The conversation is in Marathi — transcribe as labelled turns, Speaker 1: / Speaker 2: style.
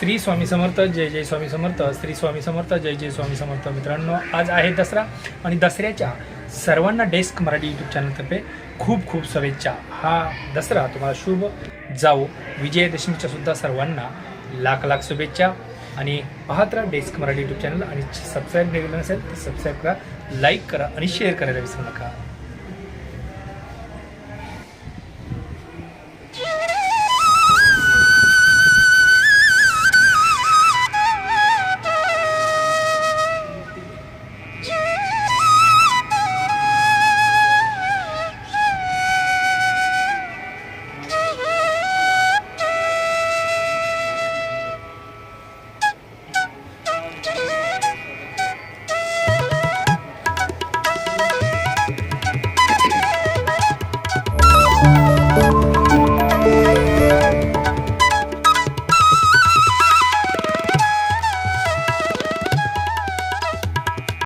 Speaker 1: श्री स्वामी समर्थ जय जय स्वामी समर्थ श्री स्वामी समर्थ जय जय स्वामी समर्थ मित्रांनो आज आहे दसरा आणि दसऱ्याच्या सर्वांना डेस्क मराठी यूट्यूब चॅनलतर्फे खूप खूप शुभेच्छा. हा दसरा तुम्हाला शुभ जाऊ विजयादशमीच्या सुद्धा सर्वांना लाख लाख शुभेच्छा. आणि पाहत राहा डेस्क मराठी यूट्यूब चॅनल आणि सबस्क्राईब केलेलं नसेल तर सबस्क्राईब करा लाईक करा आणि शेअर करायला विसरू नका.